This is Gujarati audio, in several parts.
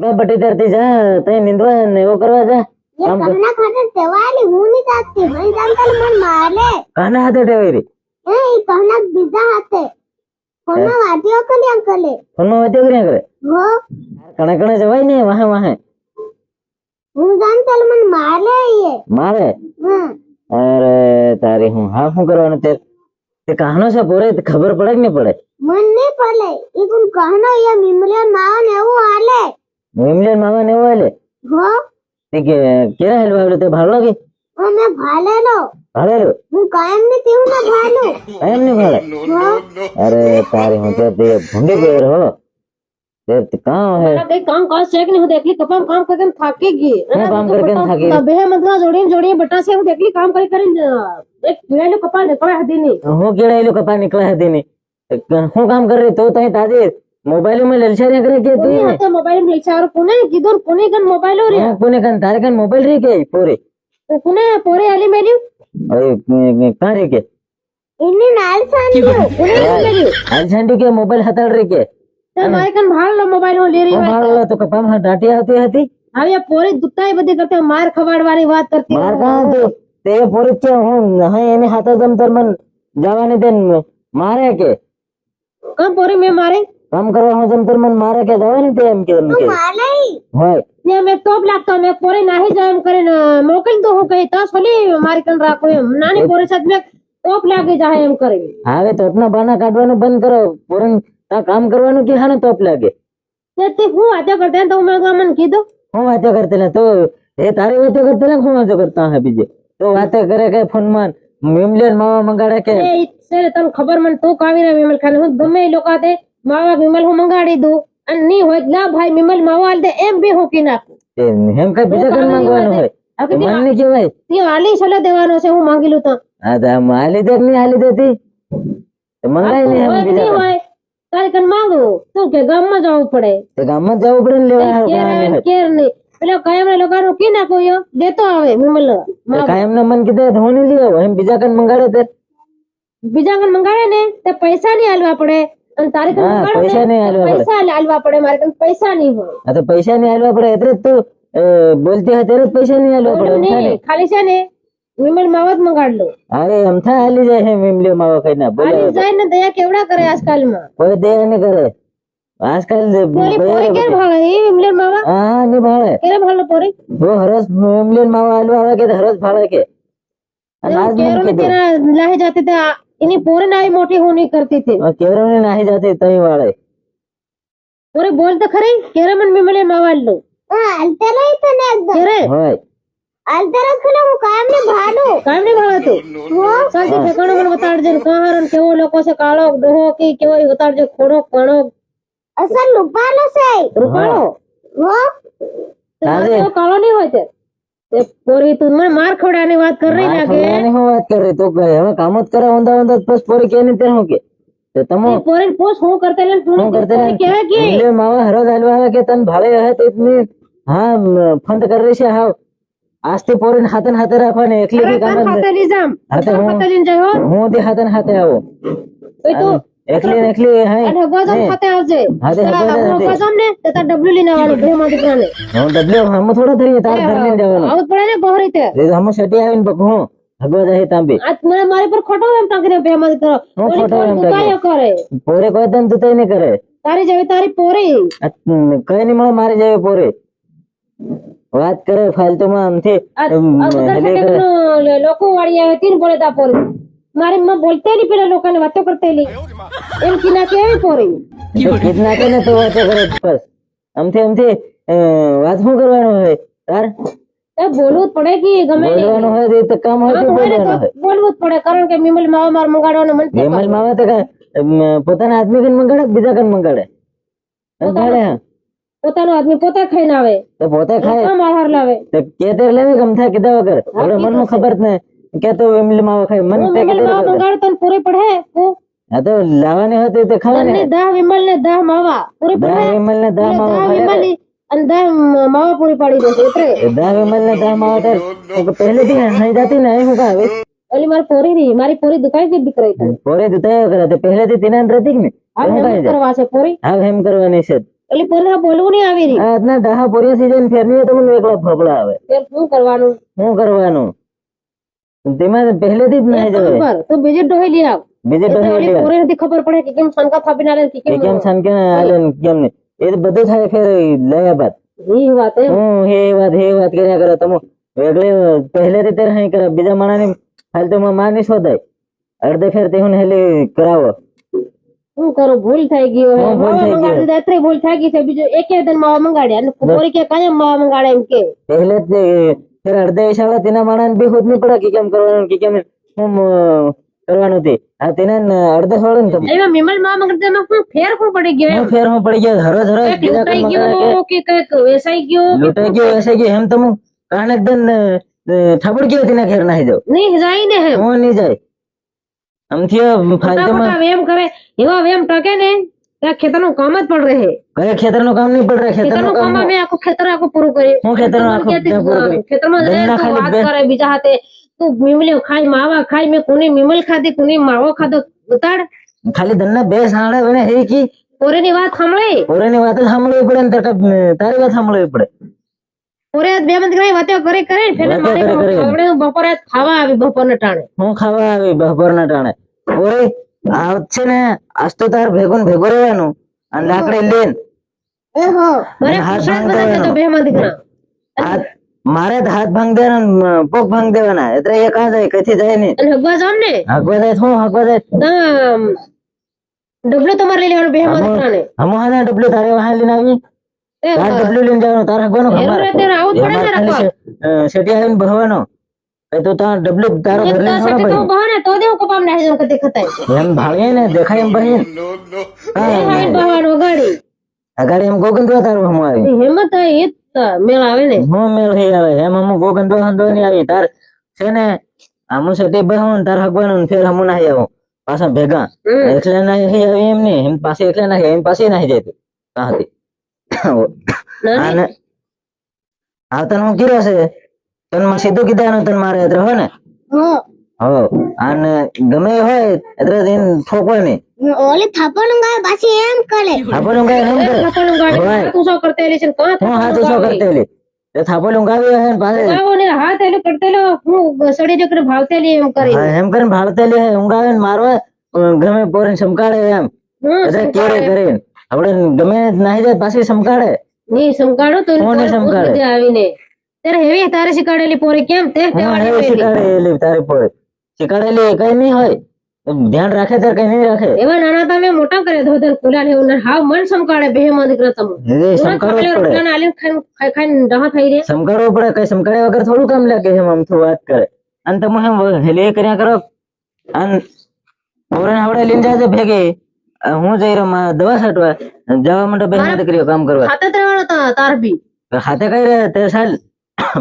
બે બટી ધરતી જા તઈ નિંદવા ને એવો કરવા જા. કામ કર ના ખાતે દેવાલી હું ની તાતી મને જામતાલ મન મારે. કાના હાથે દેવારી એ કાના બીજા હાથે. ફોનમાં વાટીઓ કરી અંકલે ફોનમાં વાટીઓ કરી અંકલે હો. કણે કણે જવાય ને વાહ વાહ. હું જામતાલ મન મારે એ. મારે? અરે તારી હું હા શું કરવાનું તે તે કહાનો છે પોરે ખબર પડે કે નહીં પડે? મન નહીં પડે. એ કોણ કહાનો એ મિમરિયા માવ ને એવું હાલે. নিমলের মামা নেবো এলে তুই কেরা হেলো ভাবলো তুই ভালো লাগে? আমি ভালো এলো ভালো এলো তুই কায়েম নি তুই না ভালো? কায়েম নি ভালো अरे तारे होते दे भंडे गए रहो देव तो कहाँ है मेरा कहीं काम काज चेक नहीं होते एकली कपम काम करके थकेगी मैं काम करके थकेगी तब है मतलब जोड़ी जोड़ी बटा से होते एकली काम करे करे एक कीड़ा लो कपा निकला है देने हो कीड़ा लो कपा निकला है देने हो काम कर रही तो तो ಮೊಬೈಲ್ ಮೇಲೆ ಎಲ್ಸಾರಿ ಹಾಕ್ರಕ್ಕೆ ಮತ್ತೆ कोने ಎಲ್ಸಾರು ಪುನೆ ಗಿದೋರ್ ಪುನೆ ಗನ್ ಮೊಬೈಲ್ कन ಪುನೆ ಗನ್ ದಾರ ಗನ್ ಮೊಬೈಲ್ ರೀ ಕೆ ಪೋರೆ ಪುನೆ ಪೋರೆ ಅಲ್ಲಿ ಮೇಲೆ ಕಾ ರೀ ಕೆ ಇನ್ನು ನಾಲ್ कोने ಪುನೆ ಮೇಲೆ ನಾಲ್ के मोबाइल हतल रे के ಕೆ तुम्हारे तो कन भाल लो मोबाइल हो ले रे भाल लो तो कपाम हाँ डाटी आती हती? अब ये पूरे दुताई बदे करते मार खवाड़ वाली बात करती मार कहाँ तो? ते पूरे के हूँ नहीं इने हाथ दम तर मन जवाने दिन मारे के कब पूरे में मारे। આમ કરવા હું જમતર મને મારે કે જવાની તે એમ કે એમ કે હોય ને મે તોપ લાગતો મે પોરે નાહી જાય એમ કરીને મોકલી તો હું કહી તો સોલી મારી કન રાખો એમ નાની પોરે સાથ મે તોપ લાગે જાય એમ કરે હવે તો અપના બાના કાઢવાનું બંધ કરો પોરન તા કામ કરવાનું કે હાને તોપ લાગે તે તે હું વાતો કરતા તો મે મન કીધો હું વાતો કરતે ને તો એ તારી વાતો કરતે ને હું વાતો કરતા હે બીજે તો વાતો કરે કે ફોન માં મેમલેન માવા મંગાડે કે સર તને ખબર મને તો કાવી રે મેમલ ખાને હું ગમે લોકો આતે માવા વિમલ હું મંગાડી દઉં અને નહીં હોય તો લા ભાઈ વિમલ માવા હાલ દે એમ બી હોકી નાખું તે એમ કઈ બીજા કઈ માંગવાનું હોય હવે તો મન ને કેવાય તે હાલી છલે દેવાનો છે હું માંગેલું તો આ તો આમ હાલી દે કે નહીં હાલી દેતી તો મંગાઈ નહીં એમ હોય કે બીજા નહીં કઈ. હોય તારે કન માંગુ તું કે ગામમાં જવું પડે તે ગામમાં જ જવું પડે ને લેવા હારું કેર કાંઈ આવે નહીં. કેર નહીં પેલા કાયમ લોકોનું કી નાખો યો દેતો આવે વિમલ તે કાયમ ના મન કીધે તો હું નહીં લઈ આવું એમ બીજા કઈ મંગાડે તે બીજા કન મંગાડે ને તે પૈસા નહીં આલવા પડે पैसा नहीं हलवा पड़े मारे पैसा नहीं हलवा पड़े तो बोलते हलवा पड़े खाली से अरे हम था हाली जाए मिमले मावा कहीं ना बोले जाए ना दया केवड़ा करे आजकल में कोई दया नहीं करे आजकल से पूरी क्या भाग है मिमले मावा हाँ नहीं भाग है केरा भाला पूरी वो हरस मिमले मावा आलू आवा के हरस भाला के अनाज में तेरा लाए जाते थे इन्हें पूरे नाई मोटे होने करती थी और कैमरा में नहीं जाते तभी वाले पूरे बोल तो खरे कैमरा मन में मिले मावाल लो अलते रही तो ना एकदम अरे हाय अलते रख लो वो काम ने भालो काम ने भालो तो वो साल के ठिकानों मन बता दे कहां हरन के वो लोगों से कालो डोहो की के वो बता दे खोड़ो कणो असल रुपालो से रुपालो वो तो कालो नहीं होते પોરી તું મને માર ખવડાની વાત કરી રહી લાગે મને હું વાત કરી તો કહે હવે કામ જ કરે ઓંધા ઓંધા બસ પોરી કે ને તેનું કે? તો તમો પોરી પોસ હું કરતે લે તું હું કરતે કે કે લે માવા હરો ગાલવા આવે કે તન ભાવે હે તો ઇતને હા ફંડ કરી રહી છે હા આજથી પોરીન હાથન હાથે રાખવાને એકલી કામ હાથે નિઝામ હાથે હું હાથે આવો. તો એકલી ને એકલી હે અને હગવાજામ ખાતે આવજે હા તે હગવાજામ ખાતે. હગવાજામ ને તો તાર ડબલું લઈને આવવાનું બે માં દીકરાને હું ડબલ્યુ હમ થોડા ધરીએ તાર ઘર લઈને જવાનું આવું જ પડે ને ગોહરી તે એ તો હમ સટી આવીને બકું ભગવા જાય તાંબી આ મને મારી પર ખોટો એમ તાકીને બે માં દીકરો હું ઓલી ખોટો પોર એમ દુકાયો કરે પોરે કોઈ તન તું નહીં કરે તારી જેવી તારી પોરી આ કઈ નહીં મળે મારી જાય પોરે વાત કરે ફાલતુ માં આમથી આ એમ, આ ઉધર હેલે કરે. સટેકનો લે- લોકો વાળી આવે તીન બોલે તા પોરી મારી માં બોલતે નહીં પેલા લોકોને વાતો કરતે નહીં. એમ કીના કેવી પોરી. તો કીટ ને તો વાતો કરે બસ. આમથી આમથી વાત શું કરવાનું હોય? તાર? એ બોલવું જ પડે કે ગમે. બોલવાનું હોય તો કામ હોય તો ને બોલવું જ પડે કારણ કે મિમલ માવા માર મંગાડવાનો મન મિમલ માવા તો પોતાના આદમી કન મંગાડે કે બીજા કન મંગાડે? મંગાડે પોતાનો આદમી પોતા ખાઈને આવે. તો પોતે ખાય. કામ આહાર લાવે. તો કે તેર લેવી ગમ થાય કીધા વગર? હવે મન ખબર જ નહીં. કે તો વિમલ માવા ખાય મન તે વિમલ કીધું માવા વગર. મંગાડે પૂરી પડે હું? તો લાવવાની હતી તો તે ખાવાની ને દા વિમલ ને દા માવા પૂરી પડે. દા વિમલ ને દા માવા વિમલ અને દા માવા પૂરી પાડી દેશે એટલે દા વિમલ ને દા માવા તાર પહેલેથી નહીં જાતી ને હું કાં ઓલી મારી પોરી ની મારી પોરી દુકાઈ ગઈ દીકરી તો. પોરે તો તય કરે તે પહેલેથી તેના રહેતી કે ને આ હું એમ કરવા છે પોરી? હા એમ કરવાની છે. ઓલી પોરે બોલવું નહીં આવી રહી. આ દહા પોરિયા સીઝન ફેરની તો મને એકલા ફફડા આવે. શું કરવાનું? શું કરવાનું? તેમાં પહેલેથી જ નહીં જવાય ખબર તું બીજી ડોહી લઈ આવ બીજે એટલે ડોહી ઓલી લે પોરે નથી ખબર પડે કે કેમ સનકા થાપીને આલે કે કે કેમ કેમ છન કે આલે ને કેમ નહીં એ તો બધું થાય ફેર લયા બાદ એ વાત એમ હું હે વાત હે વાત કર્યા કરે તમે વેગળે પહેલેથી તે હઈ કરે બીજા માણાની ફાલતુમાં માં નહીં શોધાય અડધે ફેર તે હું હેલી કરાવો શું કરું ભૂલ થઈ ગયો હે હા, ભૂલ માવા થઈ ગઈ. મંગાડી દીધા એટલે ભૂલ થઈ ગઈ છે બીજું એકે દિન માવા મંગાડ્યા અને પોરી કે કાયમ માવા મંગાડે એમ કે પહેલે જ તે ફેર અડધે શાળા તેના માણાને બી હોત પડે કે કેમ કરવાનું કે કેમ હું કરવાનું તે. આ તેના અડધા અડધે ને તમે એમાં મિમલ મામા કરતા એમાં શું ફેર શું પડી ગયો હું ફેર હું પડી ગયો. કંઈક બીજા લૂંટાઈ કોઈ ગયો કે કંઈક વેસાઈ ગયો? લૂંટાઈ ગયો વેસાઈ ગયો એમ તમે કાને એકદમ ઠબડ ગયો તેના ઘેર નાહી દો નહીં જાય ને હે નહીં જાય. આમથી ફાલતુમાં વેમ કરે. એવા વેમ ટકે ને ખેતરનું કામ જ પડ રહે. કઈ ખેતરનું કામ નહીં પડ રહે ખેતરનું કામ અમે આખું ખેતર આખું પૂરું કર્યું હું ખેતરનું આખું પૂરું? ખેતરમાં જ રહે, દહીંના તું ખાલી વાત કરે બીજા હાથે તું મીમલી ખાઈ માવા ખાઈ મેં કોની મીમલ ખાધી કોની માવો ખાધો ઉતાડ ખાલી ધનના બે સાંડે બને હે કી પોરેની વાત સાંભળે? પોરેની વાત સાંભળવી પડે ને તારે વાત સાંભળવી પડે. પોરે બે બંધ કરી વાતો કરે કરે ફેલે મારે કરે કરે. બપોરે ખાવા આવી બપોરના ટાણે. હું ખાવા આવી બપોરના ટાણે. ઓરે આ છે ને આજ તો તાર ભેગું ને ભેગું રહેવાનું. અને લાકડી લઈને મારે હાથ ભાંગ દેવાના ને પગ ભાંગ દેવાના. એટલે એ કાં જાય કથી જાય નહીં. હગવા જામ ને? હગવા જાય શું હગવા જાય? ડબલું તમારે લઈ લેવાનું બે માં હમો હા ડબલું તારે વાહ લઈને આવી? એ તાર ડબલું લઈને જવાનું તાર હકવાનું હેરું ખબર ને આવું પડે ને રાખવા. સેટી આવીને ભરવાનો તો તાર ડબલું તારો એક ઘર બહાને નાખી દઉં કદી ખતાય એમ ભાળીએ ને દેખાય એમ ભાઈ હાઈટ બહાનો ગાડી અગાડી એમ ગોગંદવા તારું હમો આવી? હિંમત એ મેળ આવે ને. હું મેળ થઈ આવે? એમ હમો ગોગંદવા હંદો ની આવી. તાર છે ને આમું છે તે ને તાર હગવાનું ફેર હમુ ના આવ્યો પાછા ભેગા. એટલે ના આવી એમ નહીં એમ પાસે એટલે નાહી એમ પાસે નાહી જતી. ના, આ તને હું કીરો છે? તનમાં સીધું કીધાનું તન મારે હો હોય ને? હો. નહીં. ઓલી થાપણ ગાય પાછી એમ કરે. થાપો લુંગાવી એમ કરે. થાપાનું ગાડી હોય. તું શું કરતે એલી છે ને કાં હું હાથ ઓછો કરતેલી તે થાપો હે પાસે આવો ને હાથ એલું કરતેલો હું સડી જકરે ભાવતેલી એમ કરી. એમ કરીને ભાળતેલી હે ઊંઘાવે મારવા ગમે પોરે સમકાળે એમ. એટલે કેરે કરીને. આપણે ગમે નાહી જાય પાછી સમકાળે. ની સમકાડો તો કોને પોરે સમકાડે? આવીને. ત્યારે હેવી તારે શીખવાડેલી પોરી કેમ? તે શીખવાડેલી તારી પોરી. શીખાડેલી કઈ નહીં હોય. ધ્યાન રાખે ત્યારે કઈ નહીં રાખે? એવા નાના તમે મોટા કરે ધોધન ખુલા ને એવું હાવ મન સમકાળે બે માં દીકરા તમે. એ સમકાળવું જ પડે. રોટલા આલી ખાઈ ખાઈ ડહા થઈ રે સમકાળવું પડે કઈ સમકાળે વગર થોડું કામ લાગે છે આમ થોડું વાત કરે. અને તમે એમ હેલી કર્યા કરો. અને પોરીને આવડે લઈને જાય છે ભેગી હું જઈ રહ્યો દવા છાંટવા. જવા માટે બે હાથ કર્યો કામ કરવા. હાથે ત્રણ તાર બી. હાથે કઈ રહે તે સાલ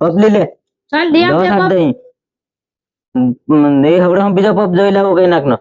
પગલી લે. ચાલ દે દવા नहीं हवड़ा हम बीजा पप जोइला हो गई नाकनो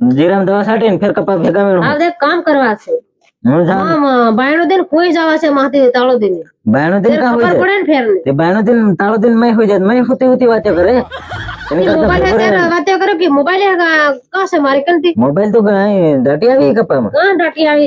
जीराम दवा साटे फेर कपा भेगा में आ देख काम करवा से। हम बायनो दिन कोई जावा से माते तालो दिन। बायनो दिन का हो जाए। पड़े फेर ते बायनो दिन तालो दिन मैं हो जात मैं होती होती बातें करे। मोबाइल है बातें करो कि मोबाइल है का से मारे कंती? मोबाइल तो गए डाटिया भी कपा में। हाँ डाटिया भी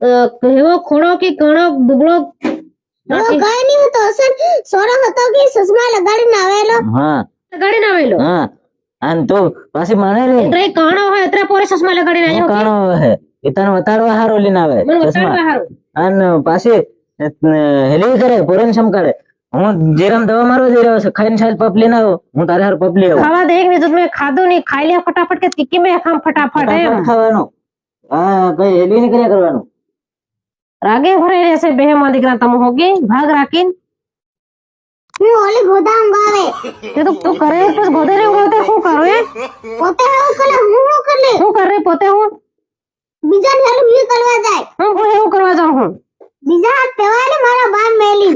અ, ખૂણો કે કણો દુબળો એવો કઈ નહીં હતો અસર સોરો હતો કે ચશ્મા લગાડીને આવેલો? હા. ગાડી ના આવેલો? હા. અને તો પાછી માને રે. એટલે કાણો હોય એટલે પોરે ચશ્મા લગાડીને આવ્યો હું કાણો હે એ તને વતાડવા હારો લઈને આવે હારું. અને પાછી હેલી કરે પોરેન સમકાળે. હું જેરામ દવા મારવા જઈ રહ્યો છું ખાઈને સાહેબ પપ લઈને આવો. હું તારે હાર પપ લઈ આવો. ખાવા દે એક મિનિટ મેં ખાધું નહીં ખાઈ લે ફટાફટ કે તીકી મેં ખામ ફટાફટ એમ. ફટાફટ ખાવાનું. હા કઈ હેલી નહીં કર્યા કરવાનું. रागे भरे ऐसे बेहम दिख रहा तम होगे भाग राकिन मैं ओले गोदाम गावे ये तो तू करे बस गोदे रे गोदे को करो ये पोते हो कले हूँ कर ले। हूँ कर रे पोते हो। बीजा ने भी करवा जाए। हम हो करवा जाऊँ। बीजा हाथ पेवाले मारा बाप मेली।